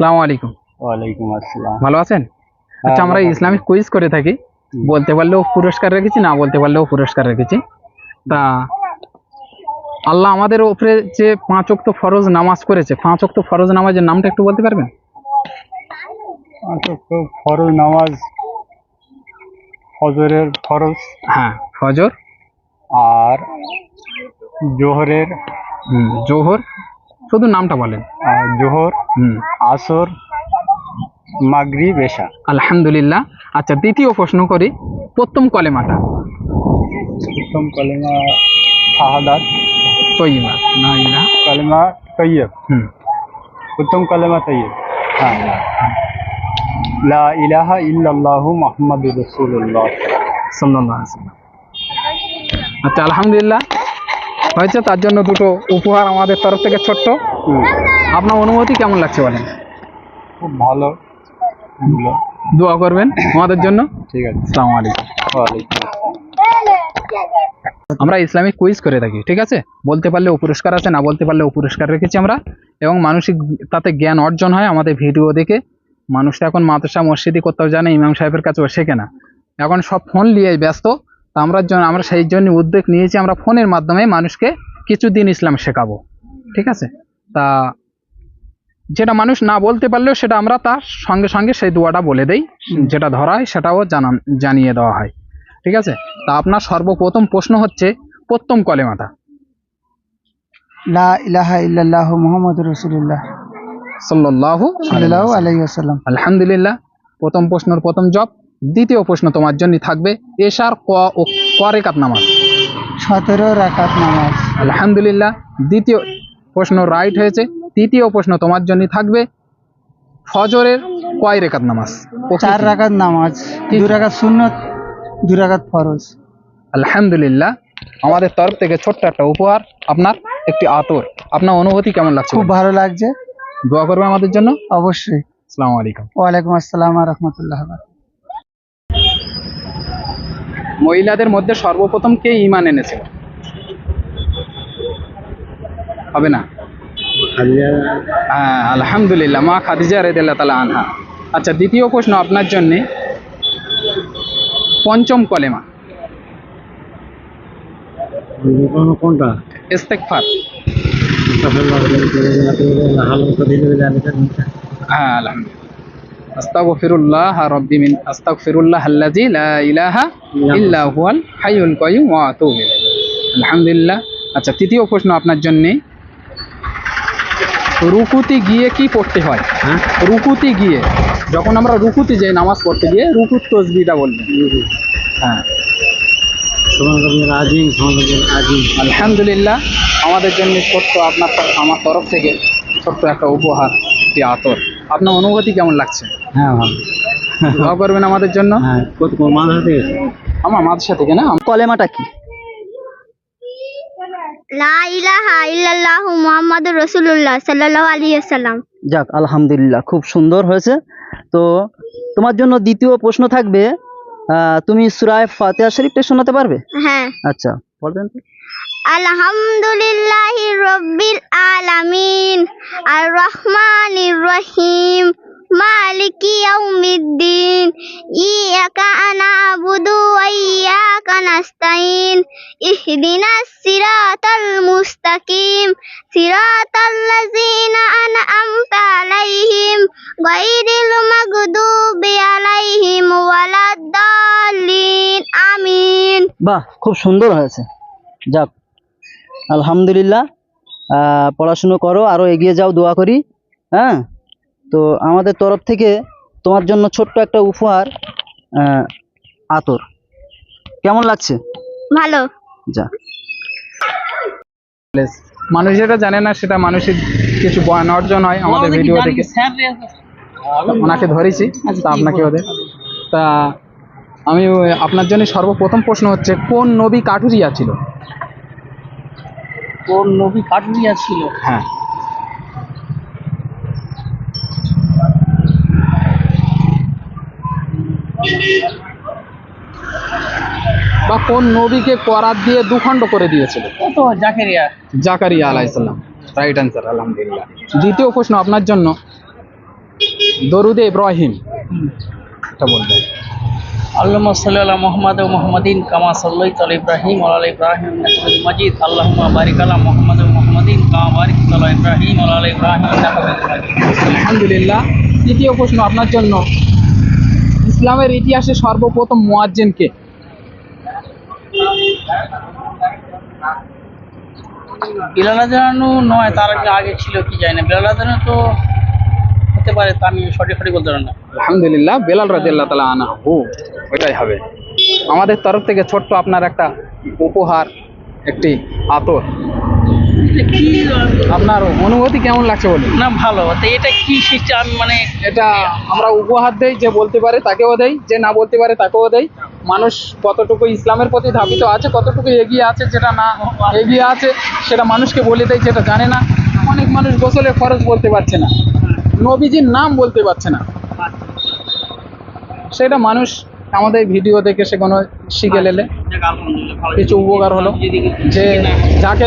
আসসালামু আলাইকুম। ওয়ালাইকুম আসসালাম। ভালো আছেন? আচ্ছা আমরা ইসলামিক কুইজ করে থাকি। বলতে পারলেও পুরস্কার রেখেছি না বলতে পারলেও পুরস্কার রেখেছি। তা আল্লাহ আমাদের উপরে যে পাঁচ অক্ত ফরজ নামাজ করেছে পাঁচ অক্ত ফরজ নামাজের নামটা একটু বলতে পারবেন? আচ্ছা তো ফরজ নামাজ ফজরের ফরজ। হ্যাঁ ফজর। আর জোহরের জোহর শুধু নামটা বলেন। জোহর হুম। আসর মাগরি এশা। আলহামদুলিল্লাহ। আচ্ছা দ্বিতীয় প্রশ্ন করি। প্রথম কলেমাটা। প্রথম কলেমা শাহাদাত। তৈবা না কলেমা তৈয়ব। হুম। প্রথম কলেমা তৈয়ব। হ্যাঁ। লা ইলাহা ইল্লাল্লাহু মুহাম্মাদুর রাসূলুল্লাহ। সাল্লাল্লাহু আলাইহি। আচ্ছা আলহামদুলিল্লাহ। হয়েছে তার জন্য দুটো উপহার আমাদের তরফ থেকে ছোট্ট। আপনার অনুভূতি কেমন লাগছে বলেন? খুব ভালো। দোয়া করবেন আমাদের জন্য। ঠিক আছে। আসসালামু আলাইকুম। ওয়ালাইকুম আমরা ইসলামিক কুইজ করে থাকি ঠিক আছে? বলতে পারলে ও পুরস্কার আছে না বলতে পারলে ও পুরস্কার রেখেছি আমরা। এবং মানসিক তাতে জ্ঞান অর্জন হয় আমাদের ভিডিও দেখে। মানুষ তো এখন মাদ্রাসা মসজিদি কোথাও জানে ইমাম সাহেবের কাছেও শেখে না। এখন সব ফোন নিয়ে ব্যস্ত। তা আমরা আমরা সেই জন্য উদ্যোগ নিয়েছি আমরা ফোনের মাধ্যমে মানুষকে কিছুদিন ইসলাম শেখাবো। ঠিক আছে? তা যেটা মানুষ না বলতে পারলেও সেটা আমরা তার সঙ্গে সঙ্গে সেই দোয়াটা বলে দেই। যেটা ধরা হয় সেটাও জানান জানিয়ে দেওয়া হয়। ঠিক আছে? তা আপনার সর্বপ্রথম প্রশ্ন হচ্ছে প্রথম কলেমাটা। লা ইলাহা ইল্লাল্লাহ মুহাম্মাদুর রাসূলুল্লাহ। সাল্লাল্লাহু সাল্লাল্লাহু আলাইহি ওয়াসাল্লাম। আলহামদুলিল্লাহ। প্রথম প্রশ্নের প্রথম জব। দ্বিতীয় প্রশ্ন তোমার জন্য থাকবে এশার ক ও ক রেখাত নামাজ। 17 রাকাত নামাজ। আলহামদুলিল্লাহ দ্বিতীয় প্রশ্ন রাইট হয়েছে তৃতীয় প্রশ্ন তোমার জন্য থাকবে ফজরের কয় রেখাত নামাজ? চার রাকাত নামাজ রাকাত সুন্নত দুই রাকাত ফরজ। আলহামদুলিল্লাহ আমাদের তরফ থেকে ছোট্ট একটা উপহার আপনার একটি আতর। আপনার অনুভূতি কেমন লাগছে? খুব ভালো লাগছে। দোয়া করবে আমাদের জন্য? অবশ্যই। আসসালামু আলাইকুম। ওয়ালাইকুম আসসালাম রাহমাতুল্লাহ মহিলাদের মধ্যে সর্বপ্রথম কে ইমান এনেছিল হবে না? হ্যাঁ আলহামদুলিল্লাহ। মা খাদিজা রেদিল্লাহ তালা আনহা। আচ্ছা দ্বিতীয় প্রশ্ন আপনার জন্যে। পঞ্চম কলেমা। কোনটা? ইস্তেকফার হ্যাঁ আলহামদুলিল্লাহ। আস্তাগফিরুল্লাহ রাব্বি মিন আস্তাগফিরুল্লাহ আল্লাযী লা ইলাহা ইল্লা হুয়াল হাইয়ুল কাইয়্যুম ওয়া আতুবু আলহামদুলিল্লাহ। আচ্ছা তৃতীয় প্রশ্ন আপনার জন্য। রুকুতে গিয়ে কি পড়তে হয়? হ্যাঁ? রুকুতে গিয়ে যখন আমরা রুকুতে যাই নামাজ পড়তে গিয়ে রুকুত তসবিটা বলবেন। হ্যাঁ। আলহামদুলিল্লাহ আমাদের জন্য ছোট্ট আপনার আমার তরফ থেকে ছোট্ট একটা উপহার একটি আতর। আপনার অনুভূতি কেমন লাগছে? হ্যাঁ ভালো। দোয়া করবেন আমাদের জন্য। হ্যাঁ মাদ্রাসা থেকে আমার মাদ্রাসা থেকে না? কলেমাটা কি? লা ইলাহা ইল্লাল্লাহ মুহাম্মাদুর রাসূলুল্লাহ সাল্লাল্লাহু আলাইহি ওয়াসাল্লাম। যাক আলহামদুলিল্লাহ খুব সুন্দর হয়েছে। তো তোমার জন্য দ্বিতীয় প্রশ্ন থাকবে আহ, তুমি সুরায় ফাতিহা শরীফটা শোনাতে পারবে? হ্যাঁ। আচ্ছা বলবেন তো। আলহামদুলিল্লাহি রাব্বিল আলামিন আর রহমানির রহিম মালিকি ইয়াউমিদ্দিন, ইয়াকা না'বুদু ওয়া ইয়াকা নাস্তাইন ইহদিনাস সিরাতাল মুস্তাকিম, সিরাতাল লাযিনা আন'আমতা আলাইহিম, গায়রিল মাগদুবি আলাইহিম ওয়ালাদ-দাল্লিন আমিন। বাহ, খুব সুন্দর হয়েছে। যাক আলহামদুলিল্লাহ আহ, পড়াশুনো করো আরও এগিয়ে যাও দোয়া করি হ্যাঁ? তো আমাদের তরফ থেকে তোমার জন্য ছোট্ট একটা উপহার আতর। কেমন লাগছে? ভালো। যা। মানুষ যেটা জানে না সেটা মানুষের কিছু বয়ান অর্জন হয় আমাদের ভিডিও থেকে ওনাকে ধরেছি তা আপনাকে ওদের। তা আমি আপনার জন্য সর্বপ্রথম প্রশ্ন হচ্ছে কোন নবী কাঠুরিয়া ছিল? কোন নবী কাটুরিয়া ছিল? হ্যাঁ। বা কোন নবীকে করাত দিয়ে দুখণ্ড করে দিয়েছিল? তো জাকেরিয়া। জাকারিয়া আলাইসাল্লাম রাইট অ্যান্সার আলহামদুলিল্লাহ। দ্বিতীয় প্রশ্ন আপনার জন্য। দরুদে ইব্রাহিম। এটা বলবে আল্লাহুম্মা সাল্লি আলা মুহাম্মাদ ওয়া মুহাম্মাদিন কামা সাল্লাইতা আলা ইব্রাহিম ইব্রাহিম মাজিদ। আল্লাহুম্মা বারিক আলা মুহাম্মাদ ওয়া মুহাম্মাদিন কামা বারাকতা আলা ইব্রাহিম ইব্রাহিম আলহামদুলিল্লাহ তৃতীয় প্রশ্ন আপনার জন্য। ইসলামের ইতিহাসে সর্বপ্রথম মুয়াজ্জিনকে বিলাল আযানু নয় তার আগে আগে ছিল কি জানি না। বিলাল আযানু তো হতে পারে তা আমি সঠিক সঠিক বলতে পারব না। আলহামদুলিল্লাহ বেলাল রাজিয়াল্লাহ তালা আনা হু ওইটাই হবে। আমাদের তরফ থেকে ছোট্ট আপনার একটা উপহার একটি আতর। কি আপনার অনুভূতি কেমন লাগছে বলুন? না ভালো। তো এটা কি সিস্টেম মানে এটা আমরা উপহার দেই যে বলতে পারে তাকেও দেই যে না বলতে পারে তাকেও দেই। মানুষ কতটুকু ইসলামের প্রতি ধাবিত আছে কতটুকু এগিয়ে আছে যেটা না এগিয়ে আছে সেটা মানুষকে বলে দেয় যেটা জানে না। অনেক মানুষ গোসলের খরচ বলতে পারছে না। নবীজির নাম বলতে পারছে না। সেটা মানুষ আমাদের ভিডিও দেখে সে কোনো শিখে নিলে ভালো কিছু উপকার হলো। যে যাকে